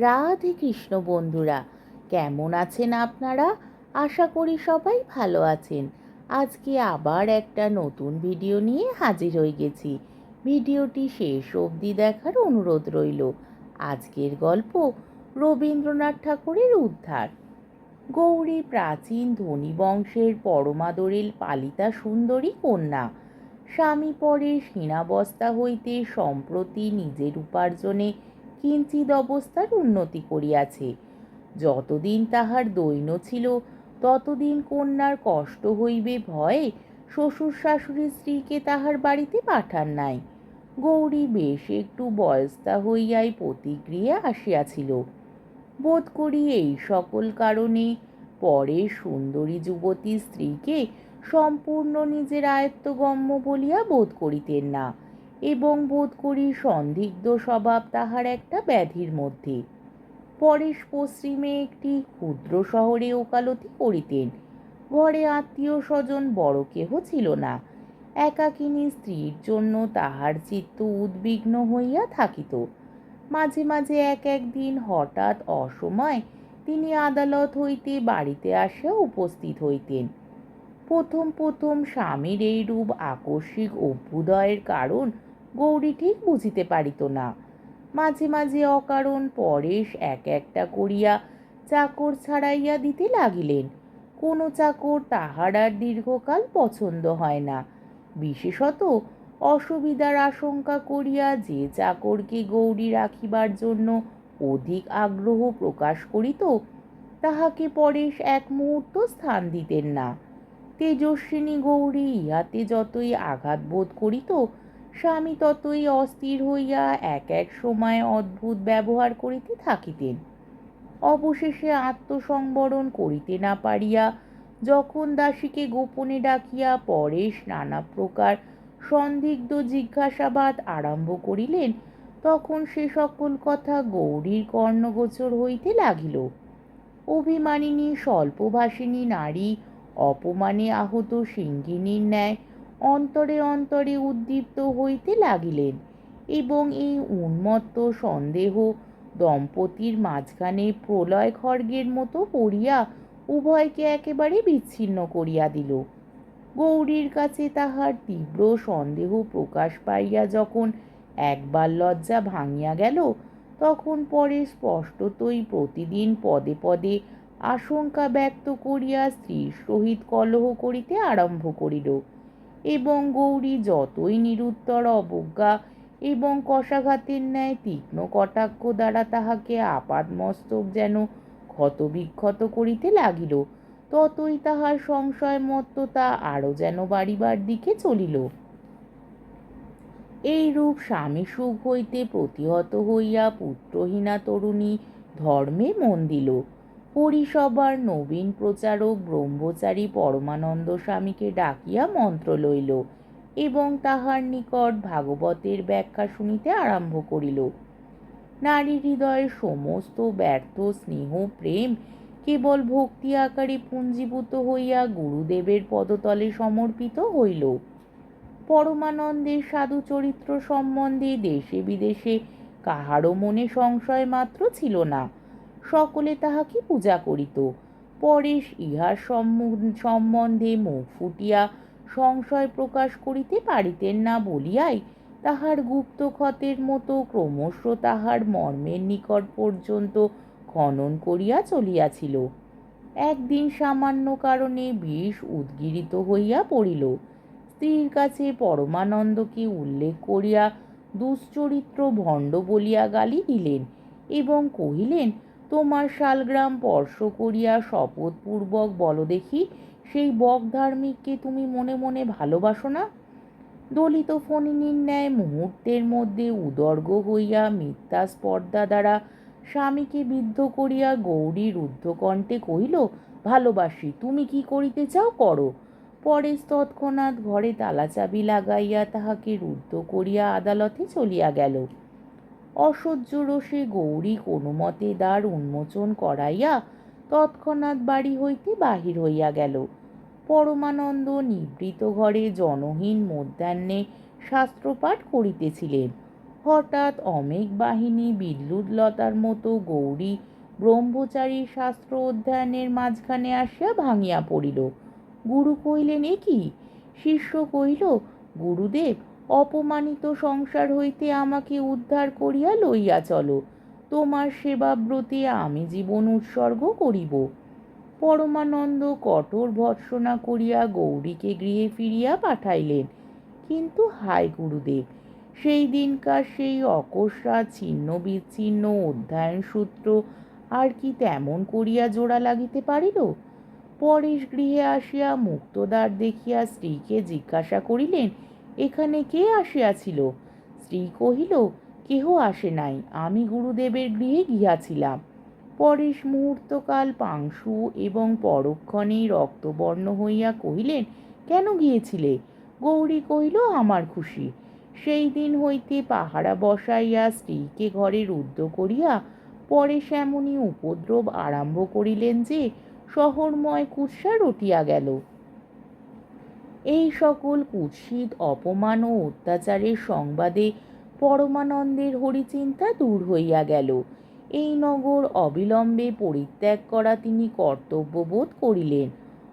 রাধে কৃষ্ণ বন্ধুরা, কেমন আছেন আপনারা? আশা করি সবাই ভালো আছেন। আজকে আবার একটা নতুন ভিডিও নিয়ে হাজির হয়ে গেছি। ভিডিওটি শেষ অবধি দেখার অনুরোধ রইল। আজকের গল্প রবীন্দ্রনাথ ঠাকুরের উদ্ধার। গৌরী প্রাচীন ধনী বংশের পরমাদরের পালিতা সুন্দরী কন্যা। স্বামী পরে হীনাবস্থা হইতে সম্প্রতি নিজের উপার্জনে কিঞ্চিদ অবস্থার উন্নতি করিয়াছে। যতদিন তাহার দৈন্য ছিল, ততদিন কন্যার কষ্ট হইবে ভয়ে শ্বশুর শাশুড়ি স্ত্রীকে তাহার বাড়িতে পাঠান নাই। গৌরী বেশ একটু বয়স্তা হইয়াই প্রতিক্রিয়া আসিয়াছিল। বোধ করি এই সকল কারণে পরে সুন্দরী যুবতী স্ত্রীকে সম্পূর্ণ নিজের আয়ত্তগম্য বলিয়া বোধ করিতেন না। এবং বোধ করি সন্দিগ্ধ স্বভাব তাহার একটা ব্যাধির মধ্যে। পরেশ পশ্চিমে একটি ক্ষুদ্র শহরে ওকালতি করিতেন। ঘরে আত্মীয় স্বজন বড় কেহ ছিল না। একাকিনী স্ত্রীর জন্য তাহার চিত্ত উদ্বিগ্ন হইয়া থাকিত। মাঝে মাঝে এক একদিন হঠাৎ অসময় তিনি আদালত হইতে বাড়িতে আসিয়া উপস্থিত হইতেন। প্রথম প্রথম স্বামীর এইরূপ আকস্মিক অভ্যুদয়ের কারণ গৌরী ঠিক বুঝিতে পারিত না। মাঝে মাঝে অকারণ পরেশ এক একটা করিয়া চাকর ছাড়াইয়া দিতে লাগিলেন। কোনো চাকর তাহার আর দীর্ঘকাল পছন্দ হয় না। বিশেষত অসুবিধার আশঙ্কা করিয়া যে চাকরকে গৌরী রাখিবার জন্য অধিক আগ্রহ প্রকাশ করিত, তাহাকে পরেশ এক মুহূর্ত স্থান দিতেন না। তেজস্বিনী গৌরী ইহাতে যতই আঘাত বোধ করিত স্বামী ততই অস্থির হইয়া এক এক সময় অদ্ভুত ব্যবহার করিতে থাকিতেন। অবশেষে আত্মসংবরণ করিতে না পারিয়া যখন দাসীকে গোপনে ডাকিয়া পরেশ নানা প্রকার সন্দিগ্ধ জিজ্ঞাসাবাদ আরম্ভ করিলেন, তখন সে সকল কথা গৌরীর কর্ণগোচর হইতে লাগিল। অভিমানিনী, স্বল্পভাষিনী নারী, অপমানে আহত সিঙ্গিনীর ন্যায় অন্তরে অন্তরে উদ্দীপ্ত হইতে লাগিলেন এবং এই উন্মত্ত সন্দেহ দম্পতির মাঝখানে প্রলয় খড়গের মতো পড়িয়া উভয়কে একেবারে বিচ্ছিন্ন করিয়া দিল। গৌরীর কাছে তাহার তীব্র সন্দেহ প্রকাশ পাইয়া যখন একবার লজ্জা ভাঙিয়া গেল, তখন পরে স্পষ্টতই প্রতিদিন পদে পদে আশঙ্কা ব্যক্ত করিয়া স্ত্রীর সহিত কলহ করিতে আরম্ভ করিল। এবং গৌরী যতই নিরুত্তর অবজ্ঞা এবং কষাঘাতের ন্যায় তীক্ষ্ণ কটাক্ষ দ্বারা তাহাকে আপাদমস্তক যেন ক্ষতবিক্ষত করিতে লাগিল, ততই তাহার সংশয় মত্ততা আরও যেন বাড়িবার দিকে চলিল। এইরূপ স্বামী সুখ হইতে প্রতিহত হইয়া পুত্রহীনা তরুণী ধর্মে মন দিল। পরিসভার নবীন প্রচারক ব্রহ্মচারী পরমানন্দ স্বামীকে ডাকিয়া মন্ত্র লইল এবং তাহার নিকট ভাগবতের ব্যাখ্যা শুনিতে আরম্ভ করিল। নারী হৃদয়ের সমস্ত ব্যর্থ স্নেহ, প্রেম, কেবল ভক্তি আকারে পুঞ্জীভূত হইয়া গুরুদেবের পদতলে সমর্পিত হইল। পরমানন্দের সাধু চরিত্র সম্বন্ধে দেশে বিদেশে কাহারও মনে সংশয় মাত্র ছিল না। সকলে তাহাকে পূজা করিত। পরেশ ইহার সম্বন্ধে মুখ ফুটিয়া সংশয় প্রকাশ করিতে পারিতেন না বলিয়াই তাহার গুপ্ত ক্ষতের মতো ক্রমশ তাহার মর্মের নিকট পর্যন্ত খনন করিয়া চলিয়াছিল। একদিন সামান্য কারণে বিষ উদ্গিরিত হইয়া পড়িল। স্ত্রীর কাছে পরমানন্দকে উল্লেখ করিয়া দুশ্চরিত্র ভণ্ড বলিয়া গালি দিলেন এবং কহিলেন তোমার শালগ্রাম, স্পর্শ করিয়া শপথপূর্বক বলো দেখি, সেই বক ধার্মিককে তুমি মনে মনে ভালোবাসো না? দলিত ফণিনীর ন্যায় মুহূর্তের মধ্যে উদর্গ হইয়া মিথ্যা স্পর্ধা দ্বারা স্বামীকে বিদ্ধ করিয়া গৌরী রুদ্ধকণ্ঠে কহিল, ভালোবাসি, তুমি কি করিতে চাও? করো। পরে তৎক্ষণাৎ ঘরে তালাচাবি লাগাইয়া তাহাকে রুদ্ধ করিয়া আদালতে চলিয়া গেল। অসহ্য রোষে গৌরী কোনো মতে দ্বার উন্মোচন করাইয়া তৎক্ষণাৎ বাড়ি হইতে বাহির হইয়া গেল। পরমানন্দ নিবৃত ঘরে জনহীন মধ্যাহ্নে শাস্ত্রপাঠ করিতেছিলেন। হঠাৎ অমেঘ বাহিনী বিদ্যুৎলতার মতো গৌরী ব্রহ্মচারী শাস্ত্র অধ্যয়নের মাঝখানে আসিয়া ভাঙিয়া পড়িল। গুরু কহিলেন, এ কি? শিষ্য কহিল, গুরুদেব অপমানিত সংসার হইতে আমাকে উদ্ধার করিয়া লইয়া চলো। তোমার সেবাব্রতে আমি জীবন উৎসর্গ করিব। পরমানন্দ কঠোর ভৎসনা করিয়া গৌরীকে গৃহে ফিরিয়া পাঠাইলেন। কিন্তু হায় গুরুদেব, সেই দিনকার সেই অকস্মাৎ ছিন্ন বিচ্ছিন্ন অধ্যয়ন সূত্র আর কি তেমন করিয়া জোড়া লাগিতে পারিল? পরেশ গৃহে আসিয়া মুক্তদার দেখিয়া স্ত্রীকে জিজ্ঞাসা করিলেন এখানে কে আসিয়াছিল? স্ত্রী কহিল, কেহ আসে নাই, আমি গুরুদেবের গৃহে গিয়াছিলাম। পরেশ মুহূর্তকাল পাংশু এবং পরক্ষণেই রক্তবর্ণ হইয়া কহিলেন, কেন গিয়েছিলে? গৌরী কহিল, আমার খুশি। সেই দিন হইতে পাহারা বসাইয়া স্ত্রীকে ঘরে রুদ্ধ করিয়া পরে এমনই উপদ্রব আরম্ভ করিলেন যে, শহরময় কুৎসা রটিয়া গেল। এই সকল কুৎসিত অপমান ও অত্যাচারের সংবাদে পরমানন্দের হরিচিন্তা দূর হইয়া গেল। এই নগর অবিলম্বে পরিত্যাগ করা তিনি কর্তব্যবোধ করিলেন,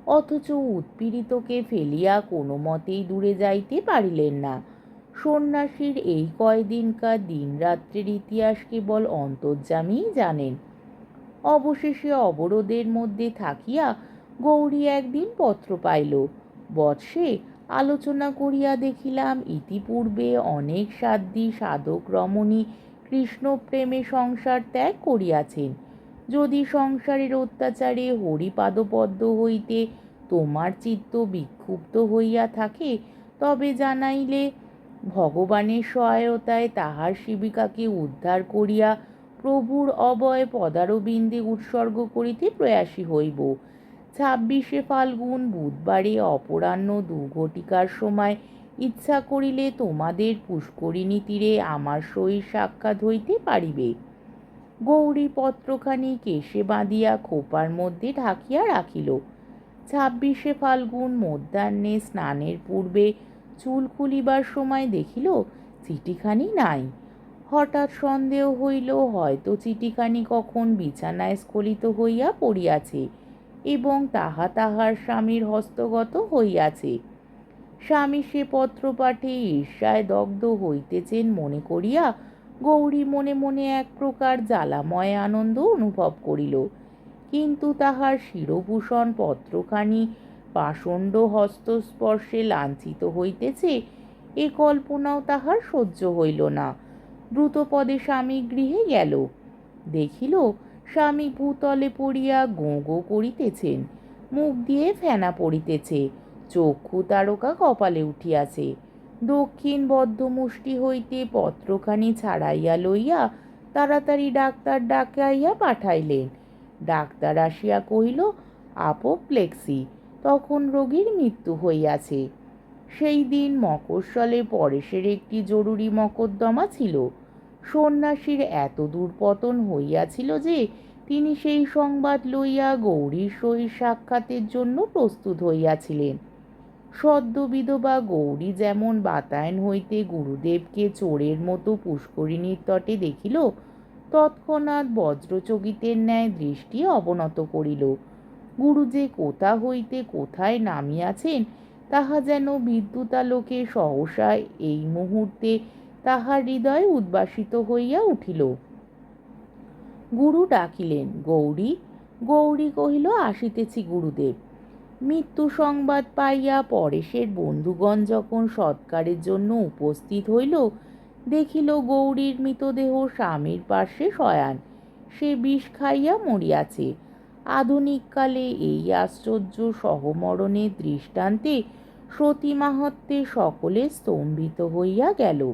অথচ উৎপীড়িতকে ফেলিয়া কোনো মতেই দূরে যাইতে পারিলেন না। সন্ন্যাসীর এই কয়দিনকার দিনরাত্রির ইতিহাস কেবল অন্তর্যামীই জানেন। অবশেষে অবরোধের মধ্যে থাকিয়া গৌরী একদিন পত্র পাইল বৎসে আলোচনা করিয়া দেখিলাম, ইতিপূর্বে অনেক সাধ্যী সাধক রমণী কৃষ্ণপ্রেমে সংসার ত্যাগ করিয়াছেন। যদি সংসারের অত্যাচারে হরিপাদপদ্ম হইতে তোমার চিত্ত বিক্ষুব্ধ হইয়া থাকে, তবে জানাইলে, ভগবানের সহায়তায় তাহার শিবিকাকে উদ্ধার করিয়া প্রভুর অবয় পদারবিন্দে উৎসর্গ করিতে প্রয়াসী হইব। ছাব্বিশে ফাল্গুন, বুধবারে অপরাহ্ন দু ঘটিকার সময়। ইচ্ছা করিলে তোমাদের পুষ্করিণী তীরে আমার সহিত সাক্ষাৎ হইতে পারিবে। গৌরী পত্রখানি কেশে বাঁধিয়া খোপার মধ্যে ঢাকিয়া রাখিল। ছাব্বিশে ফাল্গুন মধ্যাহ্নে স্নানের পূর্বে চুল খুলিবার সময় দেখিল, চিঠিখানি নাই। হঠাৎ সন্দেহ হইল, হয়তো চিঠিখানি কখন বিছানায় স্খলিত হইয়া পড়িয়াছে। এবং তাহা তাহার স্বামীর হস্তগত হইয়াছে। স্বামী সে পত্র পাঠে ঈর্ষায় দগ্ধ হইতেছেন মনে করিয়া গৌরী মনে মনে এক প্রকার জ্বালাময় আনন্দ অনুভব করিল। কিন্তু তাহার শিরভূষণ পত্রখানি পাষণ্ড হস্তস্পর্শে লাঞ্ছিত হইতেছে, এ কল্পনাও তাহার সহ্য হইল না। দ্রুতপদে স্বামী গৃহে গেল। দেখিল স্বামী ভূতলে পড়িয়া গোঁ গো করিতেছেন, মুখ দিয়ে ফেনা পড়িতেছে, চক্ষু তারকা কপালে উঠিয়াছে। দক্ষিণ বদ্ধ মুষ্টি হইতে পত্রখানি ছাড়াইয়া লইয়া তাড়াতাড়ি ডাক্তার ডাকাইয়া পাঠাইলেন। ডাক্তার আসিয়া কহিল, আপোপ্লেক্সি, তখন রোগীর মৃত্যু হইয়াছে। সেই দিন মকরশলে পরেশের একটি জরুরি মকদ্দমা ছিল। সন্ন্যাসীর এত দুর্পতন হইয়াছিল যে তিনি সেই সংবাদ লইয়া গৌরীর সহিত সাক্ষাতের জন্য প্রস্তুত হইয়াছিলেন। সদ্য বিধবা গৌরী যেমন বাতায়ন হইতে গুরুদেবকে চোরের মতো পুষ্করিণীর তটে দেখিল, তৎক্ষণাৎ বজ্রচকিতের ন্যায় দৃষ্টি অবনত করিল। গুরু যে কোথা হইতে কোথায় নামিয়াছেন, তাহা যেন বিদ্যুতালোকে সহসা এই মুহূর্তে তাহার হৃদয় উদ্বাসিত হইয়া উঠিল। গুরু ডাকিলেন, গৌরী গৌরী কহিল, আসিতেছি গুরুদেব। মৃত্যু সংবাদ পাইয়া পরেশের বন্ধুগণ যখন সৎকারের জন্য উপস্থিত হইল, দেখিল গৌরীর মৃতদেহ স্বামীর পার্শ্বে শয়ান। সে বিষ খাইয়া মরিয়াছে। আধুনিককালে এই আশ্চর্য সহমরণের দৃষ্টান্তে সতী মাহাত্মে সকলে স্তম্ভিত হইয়া গেল।